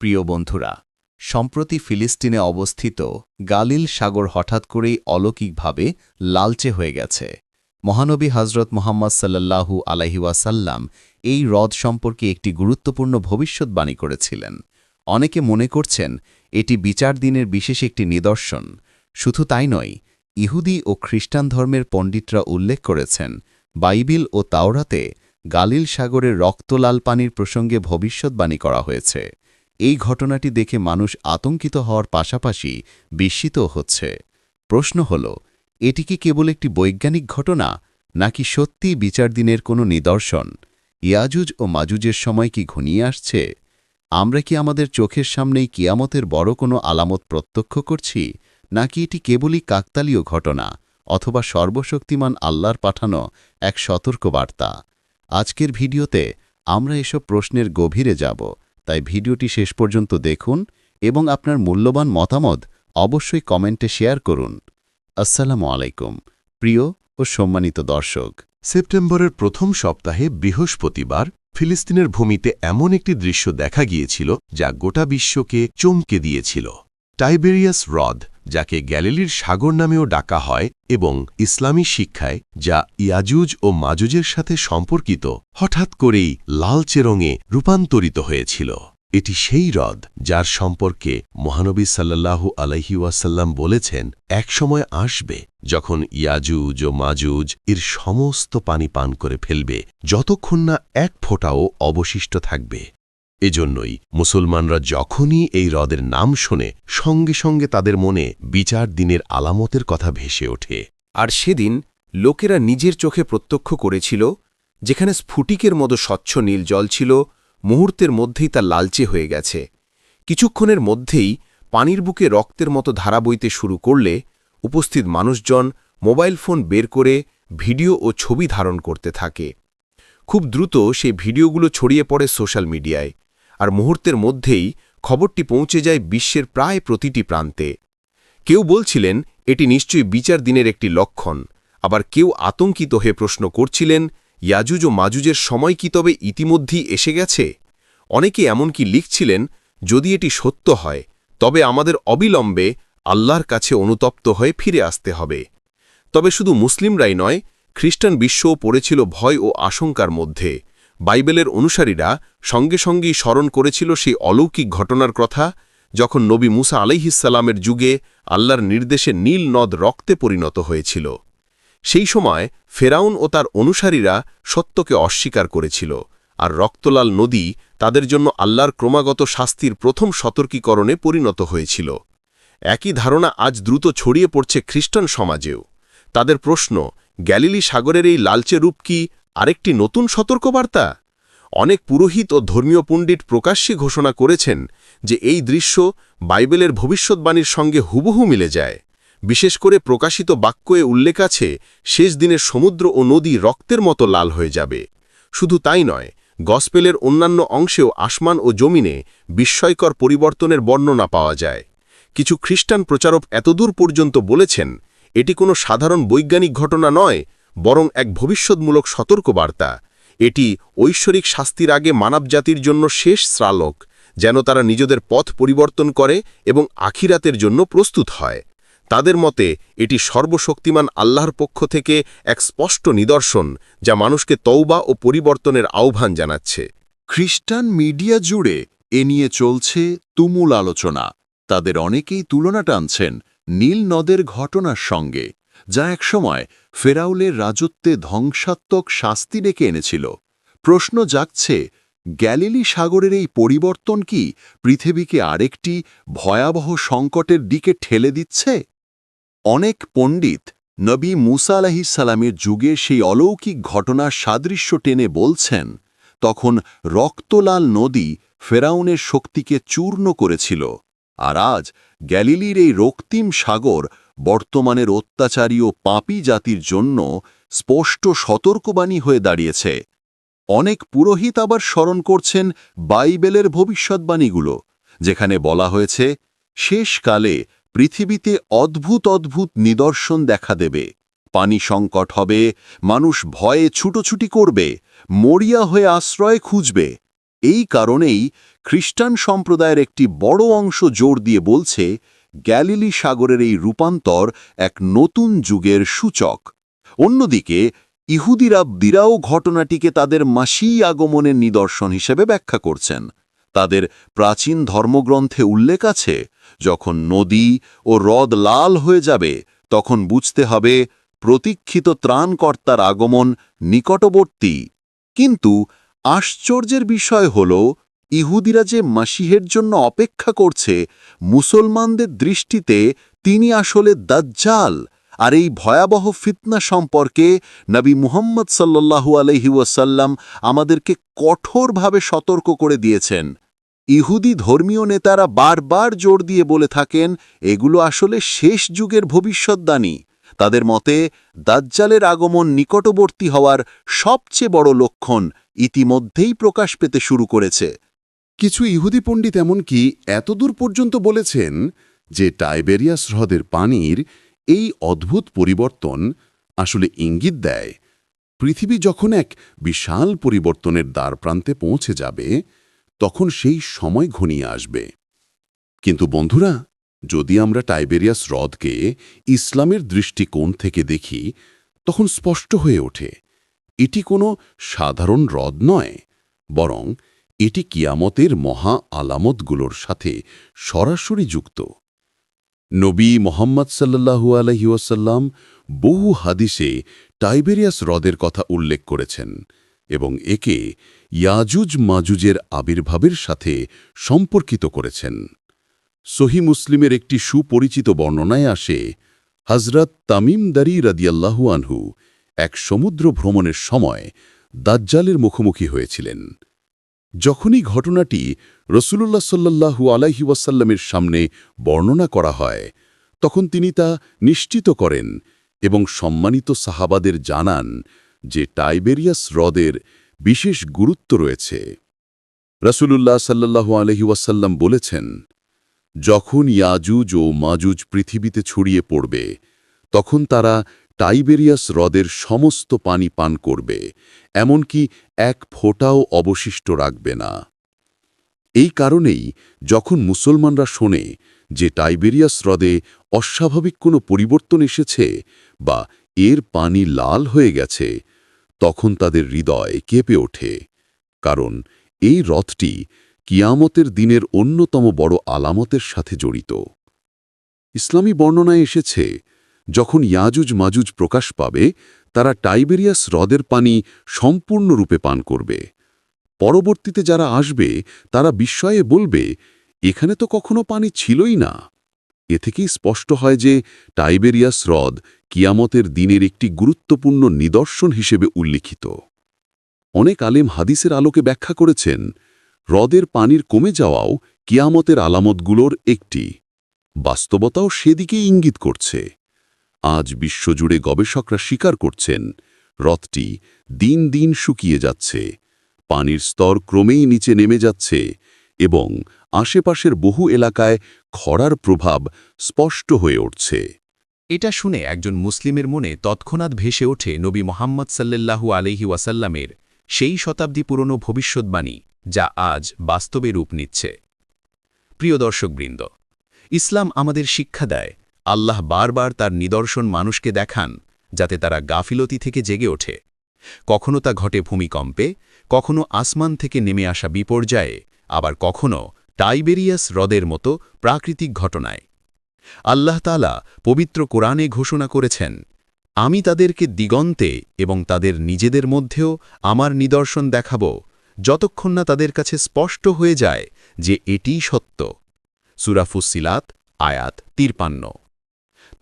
প্রিয় বন্ধুরা, সম্প্রতি ফিলিস্তিনে অবস্থিত গালিল সাগর হঠাৎ করেই অলৌকিকভাবে লালচে হয়ে গেছে। মহানবী হজরত মোহাম্মদ সাল্লাল্লাহু আলাইহিওয়াসাল্লাম এই হ্রদ সম্পর্কে একটি গুরুত্বপূর্ণ ভবিষ্যৎবাণী করেছিলেন। অনেকে মনে করছেন এটি বিচার দিনের বিশেষ একটি নিদর্শন। শুধু তাই নয়, ইহুদি ও খ্রিস্টান ধর্মের পণ্ডিতরা উল্লেখ করেছেন, বাইবিল ও তাওরাতে গালিল সাগরের রক্তলাল পানির প্রসঙ্গে ভবিষ্যৎবাণী করা হয়েছে। এই ঘটনাটি দেখে মানুষ আতঙ্কিত হওয়ার পাশাপাশি বিস্মিত হচ্ছে। প্রশ্ন হল, এটি কি কেবল একটি বৈজ্ঞানিক ঘটনা, নাকি সত্যি বিচার দিনের কোনো নিদর্শন? ইয়াজুজ ও মাজুজের সময় কি ঘনিয়ে আসছে? আমরা কি আমাদের চোখের সামনেই কিয়ামতের বড় কোনো আলামত প্রত্যক্ষ করছি, নাকি এটি কেবলই কাকতালীয় ঘটনা, অথবা সর্বশক্তিমান আল্লাহর পাঠানো এক সতর্ক বার্তা আজকের ভিডিওতে আমরা এসব প্রশ্নের গভীরে যাব। তাই ভিডিওটি শেষ পর্যন্ত দেখুন এবং আপনার মূল্যবান মতামত অবশ্যই কমেন্টে শেয়ার করুন। আসসালামু আলাইকুম, প্রিয় ও সম্মানিত দর্শক। সেপ্টেম্বরের প্রথম সপ্তাহে বৃহস্পতিবার ফিলিস্তিনের ভূমিতে এমন একটি দৃশ্য দেখা গিয়েছিল যা গোটা বিশ্বকে চমকে দিয়েছিল। টাইবেরিয়াস হ্রদ যাকে গ্যালিলির সাগর নামেও ডাকা হয় এবং ইসলামী শিক্ষায় যা ইয়াজুজ ও মাজুজের সাথে সম্পর্কিত, হঠাৎ করেই লালচে রঙে রূপান্তরিত হয়েছিল। এটি সেই হ্রদ যার সম্পর্কে মহানবী সাল্লাল্লাহু আলহিউসাল্লাম বলেছেন, একসময় আসবে যখন ইয়াজুজ ও মাজুজ এর সমস্ত পানি পান করে ফেলবে, যতক্ষণ না এক ফোঁটাও অবশিষ্ট থাকবে। এজন্যই মুসলমানরা যখনই এই হ্রদের নাম শোনে, সঙ্গে সঙ্গে তাদের মনে বিচার দিনের আলামতের কথা ভেসে ওঠে। আর সেদিন লোকেরা নিজের চোখে প্রত্যক্ষ করেছিল, যেখানে স্ফুটিকের মতো স্বচ্ছ নীল জল ছিল, মুহূর্তের মধ্যেই তা লালচে হয়ে গেছে। কিছুক্ষণের মধ্যেই পানির বুকে রক্তের মতো ধারা বইতে শুরু করলে উপস্থিত মানুষজন মোবাইল ফোন বের করে ভিডিও ও ছবি ধারণ করতে থাকে। খুব দ্রুত সেই ভিডিওগুলো ছড়িয়ে পড়ে সোশ্যাল মিডিয়ায়। আর মুহূর্তের মধ্যেই খবরটি পৌঁছে যায় বিশ্বের প্রায় প্রতিটি প্রান্তে। কেউ বলছিলেন, এটি নিশ্চয়ই বিচার দিনের একটি লক্ষণ। আবার কেউ আতঙ্কিত হয়ে প্রশ্ন করছিলেন, ইয়াজুজ ও মাজুজের সময় কি তবে ইতিমধ্যেই এসে গেছে? অনেকে এমনকি লিখছিলেন, যদি এটি সত্য হয়, তবে আমাদের অবিলম্বে আল্লাহর কাছে অনুতপ্ত হয়ে ফিরে আসতে হবে। তবে শুধু মুসলিমরাই নয়, খ্রিস্টান বিশ্বও পড়েছিল ভয় ও আশঙ্কার মধ্যে। বাইবেলের অনুসারীরা সঙ্গে সঙ্গেই স্মরণ করেছিল সেই অলৌকিক ঘটনার কথা, যখন নবী মুসা আলাইহিসাল্লামের যুগে আল্লাহর নির্দেশে নীল নদ রক্তে পরিণত হয়েছিল। সেই সময় ফেরাউন ও তার অনুসারীরা সত্যকে অস্বীকার করেছিল আর রক্তলাল নদী তাদের জন্য আল্লাহর ক্রমাগত শাস্তির প্রথম সতর্কীকরণে পরিণত হয়েছিল। একই ধারণা আজ দ্রুত ছড়িয়ে পড়ছে খ্রিস্টান সমাজেও। তাদের প্রশ্ন, গ্যালিলি সাগরের এই লালচে রূপ কি আরেকটি নতুন সতর্কবার্তা। অনেক পুরোহিত ও ধর্মীয় পণ্ডিত প্রকাশ্যে ঘোষণা করেছেন যে এই দৃশ্য বাইবেলের ভবিষ্যৎবাণীর সঙ্গে হুবহু মিলে যায়। বিশেষ করে প্রকাশিত বাক্যে উল্লেখ আছে, শেষ দিনের সমুদ্র ও নদী রক্তের মতো লাল হয়ে যাবে। শুধু তাই নয়, গসপেলের অন্যান্য অংশেও আসমান ও জমিনে বিস্ময়কর পরিবর্তনের বর্ণনা পাওয়া যায়। কিছু খ্রিস্টান প্রচারক এতদূর পর্যন্ত বলেছেন, এটি কোনো সাধারণ বৈজ্ঞানিক ঘটনা নয় বরং এক ভবিষ্যৎমূলক সতর্কবার্তা। এটি ঐশ্বরিক শাস্তির আগে মানবজাতির জন্য শেষ শ্রালক যেন তারা নিজেদের পথ পরিবর্তন করে এবং আখিরাতের জন্য প্রস্তুত হয়। তাদের মতে, এটি সর্বশক্তিমান আল্লাহর পক্ষ থেকে এক স্পষ্ট নিদর্শন, যা মানুষকে তৌবা ও পরিবর্তনের আহ্বান জানাচ্ছে। খ্রিস্টান মিডিয়া জুড়ে এ নিয়ে চলছে তুমুল আলোচনা। তাদের অনেকেই তুলনা টানছেন নীল নদের ঘটনার সঙ্গে। যা একসময় ফেরাউলের রাজত্বে ধ্বংসাত্মক শাস্তি ডেকে এনেছিল। প্রশ্ন জাগছে, গ্যালিলি সাগরের এই পরিবর্তন কি পৃথিবীকে আরেকটি ভয়াবহ সংকটের দিকে ঠেলে দিচ্ছে? অনেক পণ্ডিত নবী মুসা আলাহিসাল্লামের যুগে সেই অলৌকিক ঘটনার সাদৃশ্য টেনে বলছেন, তখন রক্তলাল নদী ফেরাউনের শক্তিকে চূর্ণ করেছিল, আর আজ গ্যালিলির এই রক্তিম সাগর বর্তমানের অত্যাচারী ও পাপী জাতির জন্য স্পষ্ট সতর্কবাণী হয়ে দাঁড়িয়েছে। অনেক পুরোহিত আবার স্মরণ করছেন বাইবেলের ভবিষ্যৎবাণীগুলো, যেখানে বলা হয়েছে, শেষকালে পৃথিবীতে অদ্ভুত অদ্ভুত নিদর্শন দেখা দেবে। পানি সংকট হবে, মানুষ ভয়ে ছুটোছুটি করবে, মরিয়া হয়ে আশ্রয় খুঁজবে। এই কারণেই খ্রিস্টান সম্প্রদায়ের একটি বড় অংশ জোর দিয়ে বলছে গ্যালিলি সাগরের এই রূপান্তর এক নতুন যুগের সূচক। অন্যদিকে, ইহুদিরা ইহুদিরাবদিরাও ঘটনাটিকে তাদের মাসি আগমনের নিদর্শন হিসেবে ব্যাখ্যা করছেন। তাদের প্রাচীন ধর্মগ্রন্থে উল্লেখ আছে, যখন নদী ও হ্রদ লাল হয়ে যাবে, তখন বুঝতে হবে প্রতীক্ষিত ত্রাণকর্তার আগমন নিকটবর্তী। কিন্তু আশ্চর্যের বিষয় হল ইহুদিরা যে মাসিহের জন্য অপেক্ষা করছে, মুসলমানদের দৃষ্টিতে তিনি আসলে দাজ্জাল। আর এই ভয়াবহ ফিতনা সম্পর্কে নবী মুহাম্মদ সাল্লাল্লাহু আলহি ওয়াসাল্লাম আমাদেরকে কঠোরভাবে সতর্ক করে দিয়েছেন। ইহুদি ধর্মীয় নেতারা বারবার জোর দিয়ে বলে থাকেন, এগুলো আসলে শেষ যুগের ভবিষ্যদ্বাণী। তাদের মতে, দাজ্জালের আগমন নিকটবর্তী হওয়ার সবচেয়ে বড় লক্ষণ ইতিমধ্যেই প্রকাশ পেতে শুরু করেছে। কিছু ইহুদি পণ্ডিত এমনকি এতদূর পর্যন্ত বলেছেন যে টাইবেরিয়াস হ্রদের পানির এই অদ্ভুত পরিবর্তন আসলে ইঙ্গিত দেয়, পৃথিবী যখন এক বিশাল পরিবর্তনের দ্বারপ্রান্তে পৌঁছে যাবে, তখন সেই সময় ঘনিয়ে আসবে। কিন্তু বন্ধুরা, যদি আমরা টাইবেরিয়াস হ্রদকে ইসলামের দৃষ্টিকোণ থেকে দেখি, তখন স্পষ্ট হয়ে ওঠে, এটি কোনো সাধারণ হ্রদ নয়, বরং এটি কিয়ামতের মহা আলামতগুলোর সাথে সরাসরি যুক্ত। নবী মোহাম্মদ সাল্লাহু আলহিউসাল্লাম বহু হাদিসে টাইবেরিয়াস হ্রদের কথা উল্লেখ করেছেন এবং একে ইয়াজুজ মাজুজের আবির্ভাবের সাথে সম্পর্কিত করেছেন। সহি মুসলিমের একটি সুপরিচিত বর্ণনায় আসে হজরত তামিম দারি রাদিয়াল্লাহু আনহু এক সমুদ্র ভ্রমণের সময় দাজ্জালের মুখোমুখি হয়েছিলেন। যখনই ঘটনাটি রসুল্লাহ সাল্লাহু আলাইহি ওয়াসাল্লামের সামনে বর্ণনা করা হয়, তখন তিনি তা নিশ্চিত করেন এবং সম্মানিত সাহাবাদের জানান যে টাইবেরিয়াস হ্রদের বিশেষ গুরুত্ব রয়েছে। রসুলুল্লাহ সাল্লাহু আলহি ওয়াসাল্লাম বলেছেন, যখন ইয়াজুজ ও মাজুজ পৃথিবীতে ছড়িয়ে পড়বে, তখন তারা টাইবেরিয়াস হ্রদের সমস্ত পানি পান করবে, এমনকি এক ফোঁটাও অবশিষ্ট রাখবে না। এই কারণেই যখন মুসলমানরা শোনে যে টাইবেরিয়াস হ্রদে অস্বাভাবিক কোনো পরিবর্তন এসেছে বা এর পানি লাল হয়ে গেছে, তখন তাদের হৃদয় কেঁপে ওঠে, কারণ এই হ্রদটি কিয়ামতের দিনের অন্যতম বড় আলামতের সাথে জড়িত। ইসলামী বর্ণনায় এসেছে যখন ইয়াজুজ মাজুজ প্রকাশ পাবে, তারা টাইবেরিয়াস হ্রদের পানি সম্পূর্ণরূপে পান করবে। পরবর্তীতে যারা আসবে, তারা বিস্ময়ে বলবে, এখানে তো কখনো পানি ছিলই না। এ থেকেই স্পষ্ট হয় যে টাইবেরিয়াস হ্রদ কিয়ামতের দিনের একটি গুরুত্বপূর্ণ নিদর্শন হিসেবে উল্লিখিত। অনেক আলেম হাদিসের আলোকে ব্যাখ্যা করেছেন, হ্রদের পানির কমে যাওয়াও কিয়ামতের আলামতগুলোর একটি। বাস্তবতাও সেদিকেই ইঙ্গিত করছে। আজ বিশ্বজুড়ে গবেষকরা স্বীকার করছেন, হ্রদটি দিন দিন শুকিয়ে যাচ্ছে, পানির স্তর ক্রমেই নিচে নেমে যাচ্ছে এবং আশেপাশের বহু এলাকায় খরার প্রভাব স্পষ্ট হয়ে উঠছে। এটা শুনে একজন মুসলিমের মনে তৎক্ষণাৎ ভেসে ওঠে নবী মোহাম্মদ সাল্লাল্লাহু আলহি ওয়াসাল্লামের সেই শতাব্দী পুরনো ভবিষ্যৎবাণী, যা আজ বাস্তবে রূপ নিচ্ছে। প্রিয় দর্শকবৃন্দ, ইসলাম আমাদের শিক্ষা দেয় আল্লাহ বারবার তার নিদর্শন মানুষকে দেখান, যাতে তারা গাফিলতি থেকে জেগে ওঠে। কখনো তা ঘটে ভূমিকম্পে, কখনো আসমান থেকে নেমে আসা বিপর্যয়ে, আবার কখনো টাইবেরিয়াস হ্রদের মতো প্রাকৃতিক ঘটনায়। আল্লাহ তালা পবিত্র কোরআনে ঘোষণা করেছেন, আমি তাদেরকে দিগন্তে এবং তাদের নিজেদের মধ্যেও আমার নিদর্শন দেখাব, যতক্ষণ না তাদের কাছে স্পষ্ট হয়ে যায় যে এটিই সত্য। সুরাফুসিলাত আয়াত তিরপান্ন।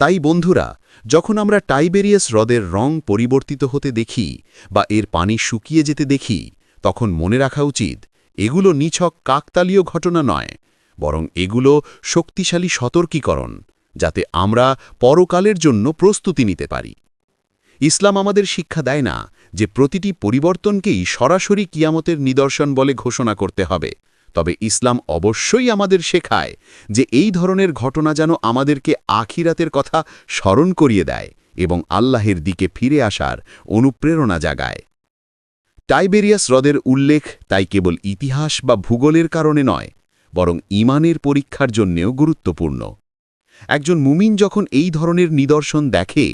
তাই বন্ধুরা, যখন আমরা টাইবেরিয়াস হ্রদের রং পরিবর্তিত হতে দেখি বা এর পানি শুকিয়ে যেতে দেখি, তখন মনে রাখা উচিত, এগুলো নিছক কাকতালীয় ঘটনা নয়, বরং এগুলো শক্তিশালী সতর্কীকরণ, যাতে আমরা পরকালের জন্য প্রস্তুতি নিতে পারি। ইসলাম আমাদের শিক্ষা দেয় না যে প্রতিটি পরিবর্তনকেই সরাসরি কিয়ামতের নিদর্শন বলে ঘোষণা করতে হবে। তবে ইসলাম অবশ্যই আমাদের শেখায় যে এই ধরনের ঘটনা যেন আমাদেরকে আখিরাতের কথা স্মরণ করিয়ে দেয় এবং আল্লাহের দিকে ফিরে আসার অনুপ্রেরণা জাগায়। টাইবেরিয়াস হ্রদের উল্লেখ তাই কেবল ইতিহাস বা ভূগোলের কারণে নয়, বরং ইমানের পরীক্ষার জন্যেও গুরুত্বপূর্ণ। একজন মুমিন যখন এই ধরনের নিদর্শন দেখে,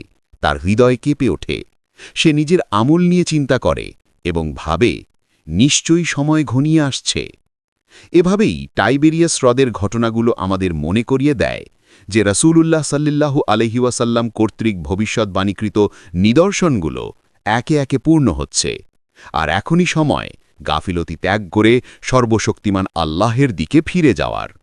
তার হৃদয় কেঁপে ওঠে। সে নিজের আমল নিয়ে চিন্তা করে এবং ভাবে, নিশ্চয়ই সময় ঘনিয়ে আসছে। এভাবেই টাইবেরিয়াস হ্রদের ঘটনাগুলো আমাদের মনে করিয়ে দেয় যে রাসূলুল্লাহ সাল্লিল্লাহু আলহিউসাল্লাম কর্তৃক ভবিষ্যৎবাণীকৃত নিদর্শনগুলো একে একে পূর্ণ হচ্ছে। আর এখনই সময় গাফিলতি ত্যাগ করে সর্বশক্তিমান আল্লাহের দিকে ফিরে যাওয়ার।